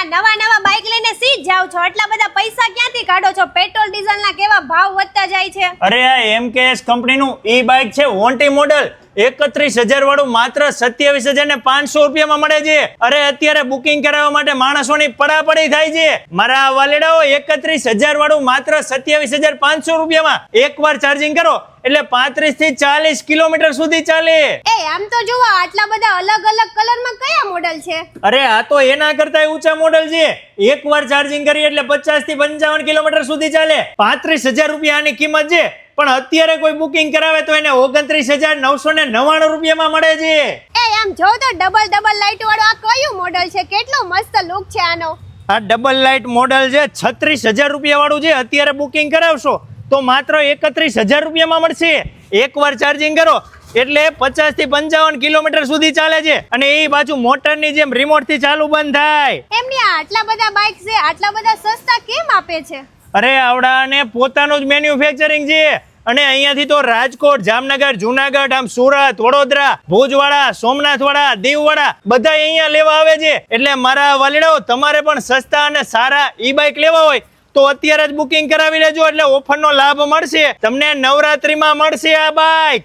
આ નવા નવા બાઇક લઈને સી જાવ છો? આટલા બધા પૈસા ક્યાંથી કાઢો છો? પેટ્રોલ, ડીઝલના કેવા ભાવ વધતા જાય છે? અરે આ એમકેએસ કંપનીનું ઈ બાઇક છે, વોન્ટી મોડલ એકત્રીસ હજાર વાળું માત્ર સત્યાવીસ હજાર ને પાંચસો રૂપિયામાં મળે છે. અરે અત્યારે બુકિંગ કરાવવા માટે માણસોની પડાપડી થાય છે. મારા વાલેડાઓ એકત્રીસ હજાર વાળું માત્ર સત્યાવીસ હજાર પાંચસો રૂપિયામાં એકવાર ચાર્જિંગ કરો. એટલે પાંત્રીસથી ચાલીસ કિલોમીટર સુધી ચાલે. એ આમ તો જુઓ આટલા બધા અલગ અલગ કલરમાં કયા મોડલ છે? અરે આ તો એના કરતા ઊંચા મોડલ છે. એકવાર ચાર્જિંગ કરીએ એટલે પચાસથી પંચાવન કિલોમીટર સુધી ચાલે. પાંત્રીસ હજાર રૂપિયા આની કિંમત છે. પણ અત્યારે કોઈ બુકિંગ કરાવે તો એને ઓગણત્રીસ હજાર નવસો ને નવ્વાણું રૂપિયામાં મળે છે. એ આમ જો તો ડબલ ડબલ લાઇટ વાળો આ કયું મોડલ છે? કેટલો મસ્ત લુક છે આનો? આ ડબલ લાઇટ મોડલ છે છત્રીસ હજાર રૂપિયા વાળું છે અત્યારે બુકિંગ કરાવશો તો માત્ર એકત્રીસ હજાર રૂપિયામાં મળશે. એકવાર ચાર્જિંગ કરો એટલે પચાસથી પંચાવન કિલોમીટર સુધી ચાલે છે. અને એ પાછું મોટરની જેમ રિમોટથી ચાલુ બંધ થાય. એમની આ આટલા બધા બાઇક છે આટલા બધા સસ્તા કેમ આપે છે? અરે આવડાને પોતાનું જ મેન્યુફેક્ચરિંગ છે. અને અહીંયાથી તો રાજકોટ, જામનગર, જુનાગઢ, આમ સુરત, વડોદરા, ભુજવાડા, સોમનાથવાડા, દીવવાડા બધા અહીંયા લેવા આવે છે. એટલે મારા વાલીડાઓ, તમારે પણ સસ્તા અને સારા ઈ બાઇક લેવા હોય તો અત્યારે જ બુકિંગ કરાવી લેજો. એટલે ઓફરનો લાભ મળશે. તમને નવરાત્રીમાં મળશે આ બાઇક